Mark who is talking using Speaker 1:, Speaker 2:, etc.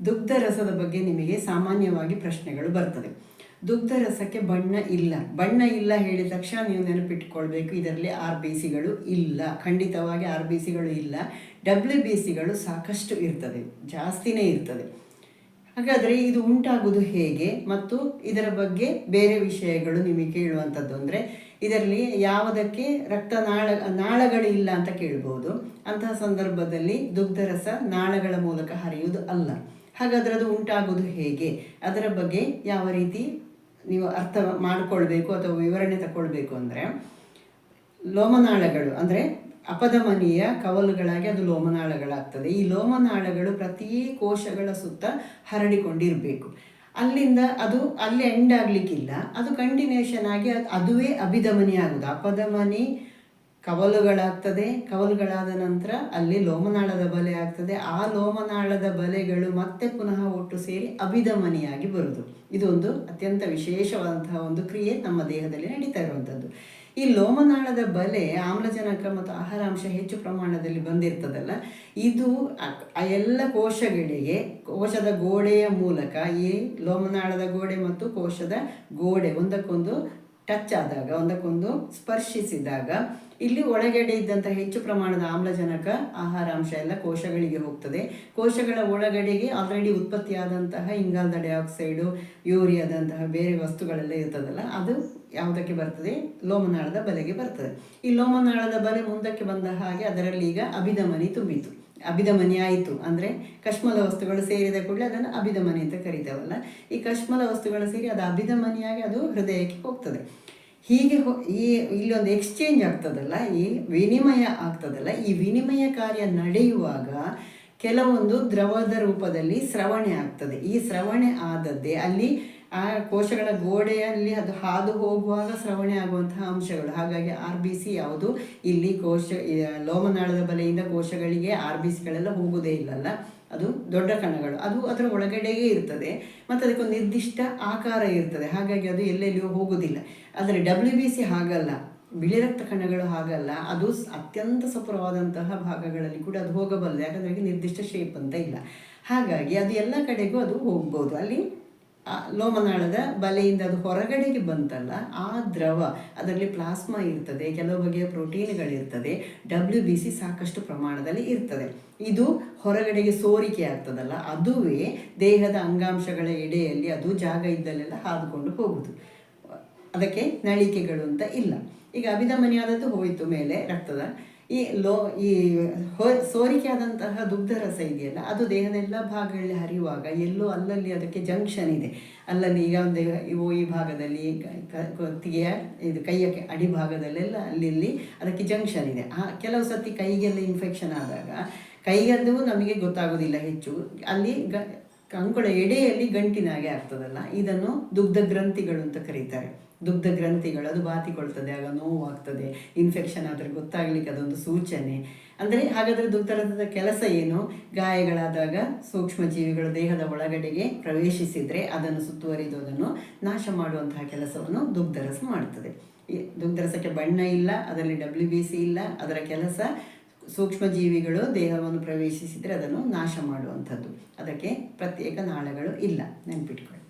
Speaker 1: ದುಗ್ಧ ರಸದ ಬಗ್ಗೆ ನಿಮಗೆ ಸಾಮಾನ್ಯವಾಗಿ ಪ್ರಶ್ನೆಗಳು ಬರ್ತದೆ. ದುಗ್ಧ ರಸಕ್ಕೆ ಬಣ್ಣ ಇಲ್ಲ. ಬಣ್ಣ ಇಲ್ಲ ಹೇಳಿದ ತಕ್ಷಣ ನೀವು ನೆನಪಿಟ್ಕೊಳ್ಬೇಕು, ಇದರಲ್ಲಿ ಆರ್ ಬಿ ಸಿಗಳು ಇಲ್ಲ. ಖಂಡಿತವಾಗಿ ಆರ್ ಬಿ ಸಿಗಳು ಇಲ್ಲ. ಡಬ್ಲ್ಯೂ ಬಿ ಸಿಗಳು ಸಾಕಷ್ಟು ಇರ್ತದೆ, ಜಾಸ್ತಿನೇ ಇರ್ತದೆ. ಹಾಗಾದರೆ ಇದು ಉಂಟಾಗುವುದು ಹೇಗೆ? ಮತ್ತು ಇದರ ಬಗ್ಗೆ ಬೇರೆ ವಿಷಯಗಳು ನಿಮಗೆ ಕೇಳುವಂಥದ್ದು ಅಂದರೆ, ಇದರಲ್ಲಿ ಯಾವುದಕ್ಕೆ ನಾಳಗಳು ನಾಳಗಳಿಲ್ಲ ಅಂತ ಕೇಳ್ಬೋದು. ಅಂತಹ ಸಂದರ್ಭದಲ್ಲಿ ದುಗ್ಧರಸ ನಾಳಗಳ ಮೂಲಕ ಹರಿಯುವುದು ಅಲ್ಲ. ಹಾಗಾದರೆ ಅದು ಉಂಟಾಗೋದು ಹೇಗೆ? ಅದರ ಬಗ್ಗೆ ಯಾವ ರೀತಿ ನೀವು ಅರ್ಥ ಮಾಡಿಕೊಳ್ಬೇಕು ಅಥವಾ ವಿವರಣೆ ತಗೊಳ್ಬೇಕು ಅಂದರೆ, ಲೋಮನಾಳಗಳು ಅಂದರೆ ಅಪಧಮನಿಯ ಕವಲುಗಳಾಗಿ ಅದು ಲೋಮನಾಳಗಳಾಗ್ತದೆ. ಈ ಲೋಮನಾಳಗಳು ಪ್ರತಿ ಕೋಶಗಳ ಸುತ್ತ ಹರಡಿಕೊಂಡಿರಬೇಕು. ಅಲ್ಲಿಂದ ಅದು ಅಲ್ಲಿ ಎಂಡ್ ಆಗಲಿಕ್ಕಿಲ್ಲ. ಅದು ಕಂಟಿನ್ಯೂಷನ್ ಆಗಿ ಅದ್- ಅದುವೇ ಅಭಿಧಮನಿ ಆಗುದು ಅಪಧಮನಿ ಕವಲುಗಳಾಗ್ತದೆ. ಕವಲುಗಳಾದ ನಂತರ ಅಲ್ಲಿ ಲೋಮನಾಳದ ಬಲೆ ಆಗ್ತದೆ. ಆ ಲೋಮನಾಳದ ಬಲೆಗಳು ಮತ್ತೆ ಪುನಃ ಒಟ್ಟು ಸೇರಿ ಅಭಿಧಮನಿಯಾಗಿ ಬರುವುದು ಇದೊಂದು ಅತ್ಯಂತ ವಿಶೇಷವಾದಂತಹ ಒಂದು ಕ್ರಿಯೆ ನಮ್ಮ ದೇಹದಲ್ಲಿ ನಡೀತಾ ಇರುವಂಥದ್ದು ಈ ಲೋಮನಾಳದ ಬಲೆ ಆಮ್ಲಜನಕ ಮತ್ತು ಆಹಾರಾಂಶ ಹೆಚ್ಚು ಪ್ರಮಾಣದಲ್ಲಿ ಬಂದಿರ್ತದಲ್ಲ, ಇದು ಆ- ಆ ಎಲ್ಲ ಕೋಶಗಳಿಗೆ, ಕೋಶದ ಗೋಡೆಯ ಮೂಲಕ ಈ ಲೋಮನಾಳದ ಗೋಡೆ ಮತ್ತು ಕೋಶದ ಗೋಡೆ ಒಂದಕ್ಕೊಂದು ಟಚ್ ಆದಾಗ, ಒಂದಕ್ಕೊಂದು ಸ್ಪರ್ಶಿಸಿದಾಗ, ಇಲ್ಲಿ ಒಳಗಡೆ ಇದ್ದಂಥ ಹೆಚ್ಚು ಪ್ರಮಾಣದ ಆಮ್ಲಜನಕ ಆಹಾರಾಂಶ ಎಲ್ಲ ಕೋಶಗಳಿಗೆ ಹೋಗ್ತದೆ. ಕೋಶಗಳ ಒಳಗಡೆಗೆ ಆಲ್ರೆಡಿ ಉತ್ಪತ್ತಿಯಾದಂತಹ ಇಂಗಾಲದ ಡೈಆಕ್ಸೈಡು ಯೂರಿಯಾದಂತಹ ಬೇರೆ ವಸ್ತುಗಳೆಲ್ಲ ಇರ್ತದಲ್ಲ, ಅದು ಯಾವುದಕ್ಕೆ ಬರ್ತದೆ? ಲೋಮನಾಳದ ಬಲೆಗೆ ಬರ್ತದೆ. ಈ ಲೋಮನಾಳದ ಬಲೆ ಮುಂದಕ್ಕೆ ಬಂದ ಹಾಗೆ ಅದರಲ್ಲಿ ಈಗ ಅಭಿಧಮನಿ ತುಂಬಿತು. ಅಭಿಧಮನಿ ಆಯಿತು. ಅಂದರೆ ಕಶ್ಮಲ ವಸ್ತುಗಳು ಸೇರಿದ ಕೂಡಲೇ ಅದನ್ನು ಅಭಿಧಮನಿ ಅಂತ ಕರಿತೇವಲ್ಲ. ಈ ಕಶ್ಮಲ ವಸ್ತುಗಳು ಸೇರಿ ಅದು ಅಭಿಧಮನಿಯಾಗಿ ಅದು ಹೃದಯಕ್ಕೆ ಹೋಗ್ತದೆ. ಹೀಗೆ ಈ ಇಲ್ಲೊಂದು ಎಕ್ಸ್ಚೇಂಜ್ ಆಗ್ತದಲ್ಲ, ಈ ವಿನಿಮಯ ಆಗ್ತದಲ್ಲ. ಈ ವಿನಿಮಯ ಕಾರ್ಯ ನಡೆಯುವಾಗ ಕೆಲವೊಂದು ದ್ರವದ ರೂಪದಲ್ಲಿ ಶ್ರವಣೆ ಆಗ್ತದೆ. ಈ ಶ್ರವಣೆ ಆದದ್ದೇ ಅಲ್ಲಿ ಆ ಕೋಶಗಳ ಗೋಡೆಯಲ್ಲಿ ಅದು ಹಾದು ಹೋಗುವಾಗ ಸ್ರವಣೆ ಆಗುವಂತಹ ಅಂಶಗಳು. ಹಾಗಾಗಿ ಆರ್ ಬಿ ಸಿ ಯಾವುದು? ಇಲ್ಲಿ ಕೋಶ ಲೋಮನಾಳದ ಬಲೆಯಿಂದ ಕೋಶಗಳಿಗೆ ಆರ್ ಬಿ ಸಿಗಳೆಲ್ಲ ಹೋಗುವುದೇ ಇಲ್ಲಲ್ಲ. ಅದು ದೊಡ್ಡ ಕಣಗಳು. ಅದು ಅದರ ಒಳಗಡೆಗೆ ಇರ್ತದೆ. ಮತ್ತು ಅದಕ್ಕೊಂದು ನಿರ್ದಿಷ್ಟ ಆಕಾರ ಇರ್ತದೆ. ಹಾಗಾಗಿ ಅದು ಎಲ್ಲೆಲ್ಲಿಯೂ ಹೋಗುವುದಿಲ್ಲ. ಆದರೆ ಡಬ್ಲ್ಯೂ ಬಿ ಸಿ ಹಾಗಲ್ಲ. ಬಿಳಿ ರಕ್ತ ಕಣಗಳು ಹಾಗಲ್ಲ. ಅದು ಅತ್ಯಂತ ಸಪುರವಾದಂತಹ ಭಾಗಗಳಲ್ಲಿ ಕೂಡ ಅದು ಹೋಗಬಲ್ಲ ಯಾಕಂದರೆ ನಿರ್ದಿಷ್ಟ ಶೇಪ್ ಅಂತ ಇಲ್ಲ. ಹಾಗಾಗಿ ಅದು ಎಲ್ಲ ಕಡೆಗೂ ಅದು ಹೋಗ್ಬೋದು. ಅಲ್ಲಿ ಲೋಮನಾಳದ ಬಲೆಯಿಂದ ಅದು ಹೊರಗಡೆಗೆ ಬಂತಲ್ಲ, ಆ ದ್ರವ ಅದರಲ್ಲಿ ಪ್ಲಾಸ್ಮಾ ಇರ್ತದೆ, ಕೆಲವು ಬಗೆಯ ಪ್ರೋಟೀನ್ಗಳಿರ್ತದೆ ಡಬ್ಲ್ಯೂ ಬಿ ಸಿ ಸಾಕಷ್ಟು ಪ್ರಮಾಣದಲ್ಲಿ ಇರ್ತದೆ. ಇದು ಹೊರಗಡೆಗೆ ಸೋರಿಕೆ ಆಗ್ತದಲ್ಲ, ಅದುವೇ ದೇಹದ ಅಂಗಾಂಶಗಳ ಎಡೆಯಲ್ಲಿ ಅದು ಜಾಗ ಇದ್ದಲ್ಲೆಲ್ಲ ಹಾದುಕೊಂಡು ಹೋಗುದು. ಅದಕ್ಕೆ ನಳಿಕೆಗಳು ಅಂತ ಇಲ್ಲ. ಈಗ ಅಭಿಧಮನಿಯಾದದ್ದು ಹೋಯಿತು, ಮೇಲೆ ರಕ್ತದ ಈ ಲೋ, ಈ ಹೋ ಸೋರಿಕೆ ಆದಂತಹ ದುಗ್ಧರಸ ಇದೆಯಲ್ಲ, ಅದು ದೇಹದ ಎಲ್ಲ ಭಾಗಗಳಲ್ಲಿ ಹರಿಯುವಾಗ ಎಲ್ಲೋ ಅಲ್ಲಲ್ಲಿ ಅದಕ್ಕೆ ಜಂಕ್ಷನ್ ಇದೆ. ಅಲ್ಲಲ್ಲಿ ಈಗ ಒಂದು ಇವು ಈ ಭಾಗದಲ್ಲಿ ಕ- ಕ- ಇದು ಕೈಯ ಅಡಿ ಅಡಿಭಾಗದಲ್ಲೆಲ್ಲ ಅಲ್ಲಿ ಅದಕ್ಕೆ ಜಂಕ್ಷನ್ ಇದೆ. ಆ ಕೆಲವು ಸತಿ ಕೈಗೆಲ್ಲ ಇನ್ಫೆಕ್ಷನ್ ಆದಾಗ ಕೈಗದ್ದು ನಮಗೆ ಗೊತ್ತಾಗೋದಿಲ್ಲ ಹೆಚ್ಚು. ಅಲ್ಲಿ ಗ ಅಂಕುಳ ಎಡೆಯಲ್ಲಿ ಗಂಟಿನಾಗೆ ಆಗ್ತದಲ್ಲ, ಇದನ್ನು ದುಗ್ಧ ಗ್ರಂಥಿಗಳು ಅಂತ ಕರೀತಾರೆ. ದುಗ್ಧ ಗ್ರಂಥಿಗಳು, ಅದು ಬಾತಿಕೊಳ್ತದೆ, ಆಗ ನೋವಾಗ್ತದೆ ಇನ್ಫೆಕ್ಷನ್ ಆದರೆ ಗೊತ್ತಾಗ್ಲಿಕ್ಕೆ ಅದೊಂದು ಸೂಚನೆ. ಅಂದರೆ ಹಾಗಾದರೆ ದುಗ್ಧರಥದ ಕೆಲಸ ಏನು? ಗಾಯಗಳಾದಾಗ ಸೂಕ್ಷ್ಮ ಜೀವಿಗಳು ದೇಹದ ಒಳಗಡೆಗೆ ಪ್ರವೇಶಿಸಿದರೆ ಅದನ್ನು ಸುತ್ತುವರಿದು, ಅದನ್ನು ನಾಶ ಮಾಡುವಂತಹ ಕೆಲಸವನ್ನು ದುಗ್ಧರಸ ಮಾಡ್ತದೆ. ದುಗ್ಧರಸಕ್ಕೆ ಬಣ್ಣ ಇಲ್ಲ, ಅದರಲ್ಲಿ ಡಬ್ಲ್ಯೂ ಬಿ ಸಿ ಇಲ್ಲ, ಅದರ ಕೆಲಸ ಸೂಕ್ಷ್ಮ ಜೀವಿಗಳು ದೇಹವನ್ನು ಪ್ರವೇಶಿಸಿದರೆ ಅದನ್ನು ನಾಶ ಮಾಡುವಂಥದ್ದು. ಅದಕ್ಕೆ ಪ್ರತ್ಯೇಕ ನಾಳಗಳು ಇಲ್ಲ. ನೆನ್ಪಿಟ್ಕೊಳ್ಳಿ.